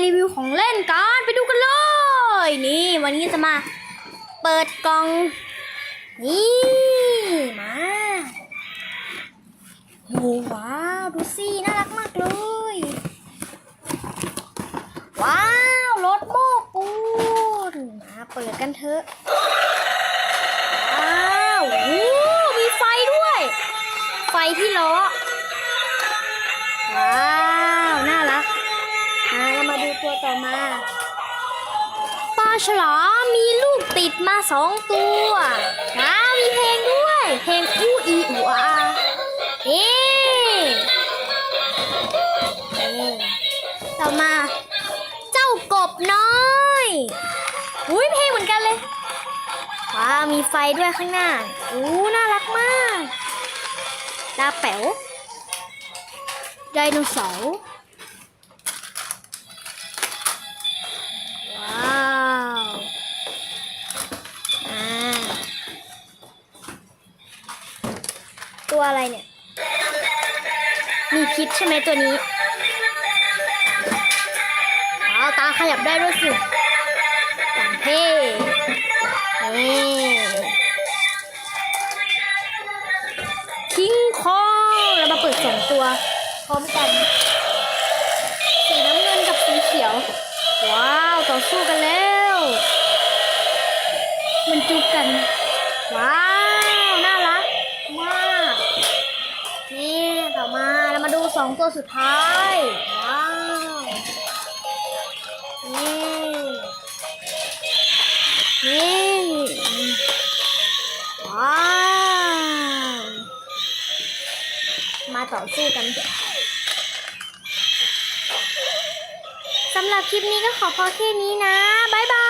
รีวิวของเล่นกันไปดูกันเลย นี่วันนี้จะมาเปิดกล่อง นี่มาโอ้ว้าวดูสิน่ารักมากเลย ว้าวรถโม้ปูนมาเปิดกันเถอะว้าวมีไฟด้วย ไฟที่ล้อว้าว ตัวต่อมาปลาฉลามมีลูกติดมาสองตัวว้ามีเพลงด้วย เพลงอู้อีอูอาเอ๊ะเอ๊ะต่อมา เจ้ากบน้อยอุ้ยเพลงเหมือนกันเลยว้ามีไฟด้วยข้างหน้าอู้น่ารักมาก ตาแป๋วไดโนเสาร์ ตัวอะไรเนี่ย มีพิษใช่ไหมตัวนี้ว้าตาขยับได้ด้วยสิอย่างเท่นี่คิงคองเรามาเปิดสองตัว พร้อมกัน สีน้ำเงินกับสีเขียว ว้าว ต่อสู้กันแล้ว มันจุบกัน ว้าว องตัวสุดท้าย ว้าว นี่ นี่ ว้าว มาต่อสู้กันสำหรับคลิปนี้ก็ขอพอแค่นี้นะ บ๊ายบาย